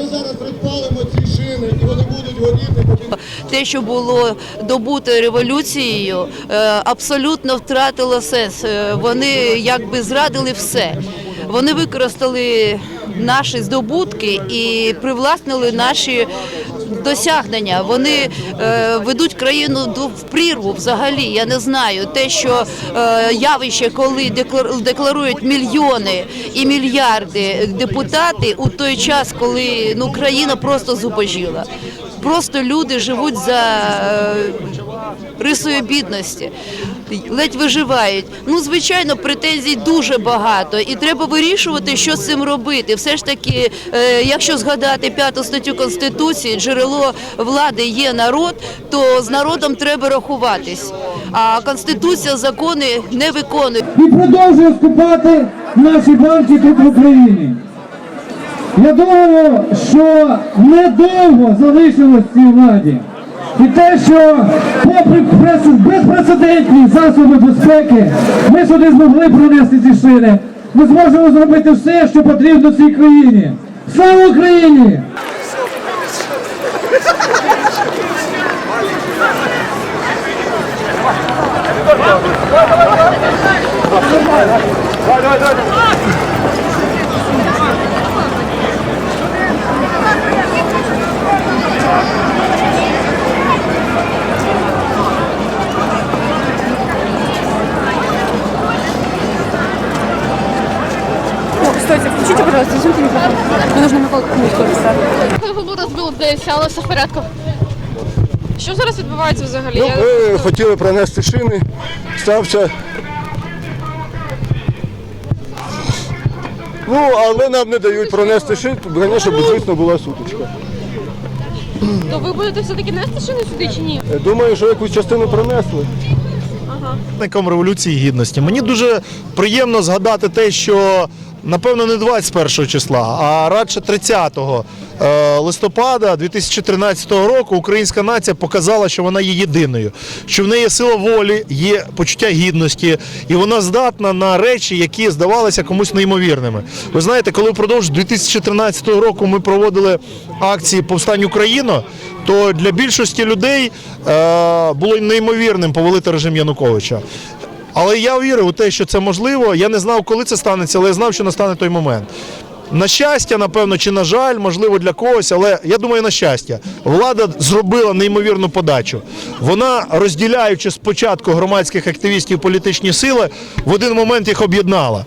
Ми зараз розпалимо ці шини і вони будуть горіти. Те, що було добуто революцією, е, абсолютно втратило сенс. Е, Вони якби зрадили все. Вони використали наші здобутки і привласнили наші досягнення. Вони е, ведуть країну в прірву взагалі. Я не знаю. Те, що е, явище, коли деклар- декларують мільйони і мільярди депутати у той час, коли ну країна просто зубожіла. Просто люди живуть за е, рисою бідності, ледь виживають. Ну, звичайно, претензій дуже багато, і треба вирішувати, що з цим робити. Все ж таки, е, якщо згадати п'яту статтю Конституції, джерело влади є народ, то з народом треба рахуватись. А Конституція, закони не виконує. і продовжує скупати наші банки тут в Україні. Я думаю, що недовго залишилось цій владі. І те, що попри безпрецедентні засоби безпеки, ми сюди змогли пронести ці шини. Ми зможемо зробити все, що потрібно цій країні. Слава Україні! О, Нужно Микола книжку написати. Голову розбило десь, але все в порядку. Що зараз відбувається взагалі? Ну, ми хотіли пронести шини, стався. Ну, але нам не дають пронести шин, звісно, бо звісно була сутичка. То ви будете все-таки нести шини сюди чи ні? Е, Думаю, що якусь частину пронесли. Учасником революції гідності. Мені дуже приємно згадати те, що напевно не 21 числа, а радше 30 е, листопада 2013 року українська нація показала, що вона є єдиною, що в неї є сила волі, є почуття гідності, і вона здатна на речі, які здавалися комусь неймовірними. Ви знаєте, коли впродовж 2013 року ми проводили акції Повстань Україну, то для більшості людей е, було неймовірним повалити режим Януковича. Але я вірив у те, що це можливо. Я не знав, коли це станеться, але я знав, що настане той момент. На щастя, напевно, чи на жаль, можливо, для когось, але я думаю, на щастя, влада зробила неймовірну подачу. Вона, розділяючи спочатку громадських активістів політичні сили, в один момент їх об'єднала.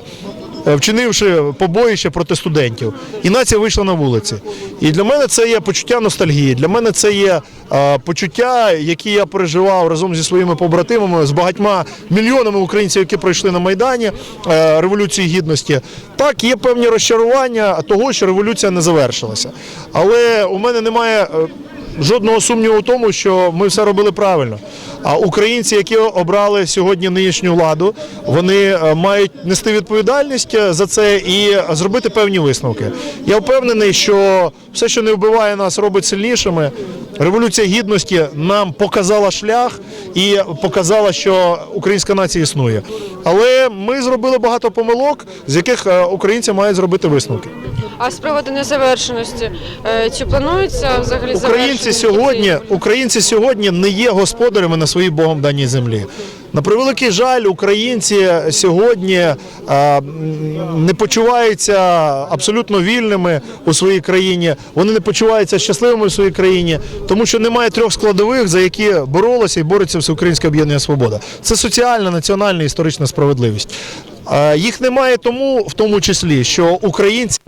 Е, Вчинивши побоїще проти студентів, і нація вийшла на вулиці. І для мене це є почуття ностальгії. Для мене це є е, почуття, які я переживав разом зі своїми побратимами, з багатьма мільйонами українців, які пройшли на майдані е, революції гідності. Так, є певні розчарування того, що революція не завершилася. Але у мене немає. Жодного сумніву в тому, що ми все робили правильно. А українці, які обрали сьогодні нинішню владу, вони е, мають нести відповідальність е, за це і зробити певні висновки. Я впевнений, що все, що не вбиває нас, робить сильнішими. Революція гідності нам показала шлях і показала, що українська нація існує. Але ми зробили багато помилок, з яких е, українці мають зробити висновки. А з приводу незавершеності, е, чи планується взагалі Українці сьогодні, українці сьогодні не є господарями на своїй Богом даній землі. На превеликий жаль, українці сьогодні е, м, не почуваються абсолютно вільними у своїй країні. Вони не почуваються щасливими у своїй країні, тому що немає трьох складових, за які боролося і бореться Всеукраїнське об'єднання Свобода. Це соціальна, національна історична справедливість. Е, Їх немає тому, в тому числі, що українці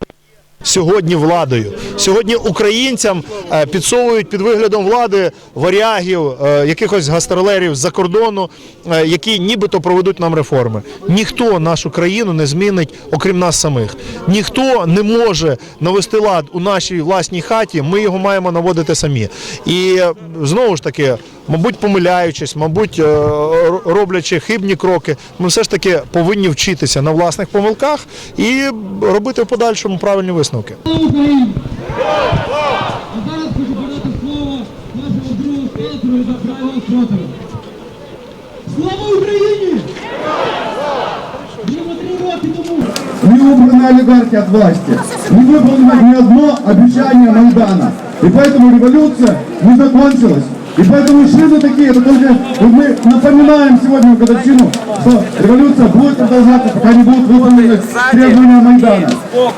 сьогодні владою. Сьогодні українцям е, підсовують під виглядом влади варягів, е, якихось гастролерів з-за кордону, е, які нібито проведуть нам реформи. Ніхто нашу країну не змінить, окрім нас самих. Ніхто не може навести лад у нашій власній хаті. Ми його маємо наводити самі. І знову ж таки. Мабуть, помиляючись, мабуть, роблячи хибні кроки, ми все ж таки повинні вчитися на власних помилках і робити в подальшому правильні висновки. Слава Україні! А зараз хочу передати слово нашому другу спонсору за правила спротиву. Слава Україні! Рівно три роки тому убраны олигархи от власти. Не выполнено ни одно обещание Майдана. И поэтому революция не закончилась. И поэтому шины такие, это только вот мы напоминаем сегодня в годовщину, что революция будет продолжаться, пока не будут выполнены требования Майдана.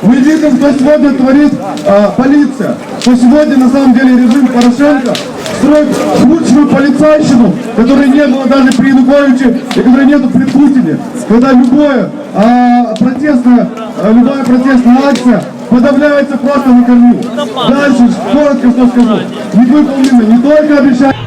Мы видим, что сегодня творит а, полиция, что сегодня на самом деле режим Порошенко строит худшую полицайщину, которой не было даже при Януковиче и которой нету при Путине. Когда любое а, протестная, а, любая протестная акция подавляется просто на корню. Дальше, коротко что скажу. Не выполнено не только обещания.